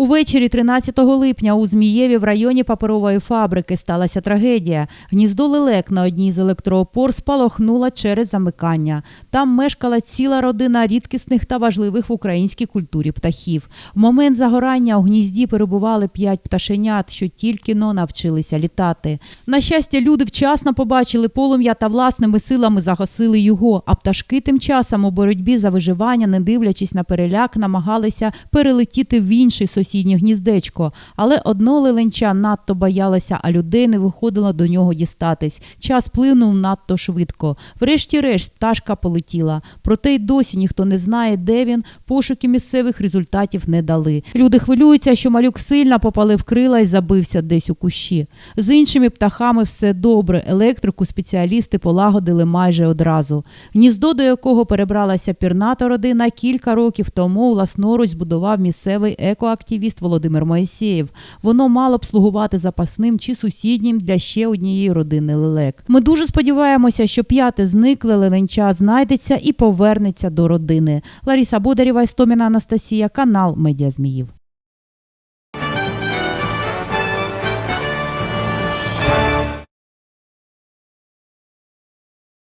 Увечері 13 липня у Змієві в районі паперової фабрики сталася трагедія. Гніздо лелек на одній з електроопор спалахнуло через замикання. Там мешкала ціла родина рідкісних та важливих в українській культурі птахів. В момент загорання у гнізді перебували п'ять пташенят, що тільки но навчилися літати. На щастя, люди вчасно побачили полум'я та власними силами загасили його. А пташки тим часом у боротьбі за виживання, не дивлячись на переляк, намагалися перелетіти в інше сусіднє гніздечко. Але одно леленча надто боялося, а людей не виходило до нього дістатись. Час плинув надто швидко. Врешті-решт пташка полетіла. Проте й досі ніхто не знає, де він. Пошуки місцевих результатів не дали. Люди хвилюються, що малюк сильно попалив крила і забився десь у кущі. З іншими птахами все добре. Електрику спеціалісти полагодили майже одразу. Гніздо, до якого перебралася пірната родина, кілька років тому власноруч збудував місцевий екоактивіст Володимир Моїсеєв. Воно мало б слугувати запасним чи сусіднім для ще однієї родини лелек. Ми дуже сподіваємося, що п'яте зникле леленча знайдеться і повернеться до родини. Лариса Бодарєва, Істоміна Анастасія, канал Медіа Зміїв.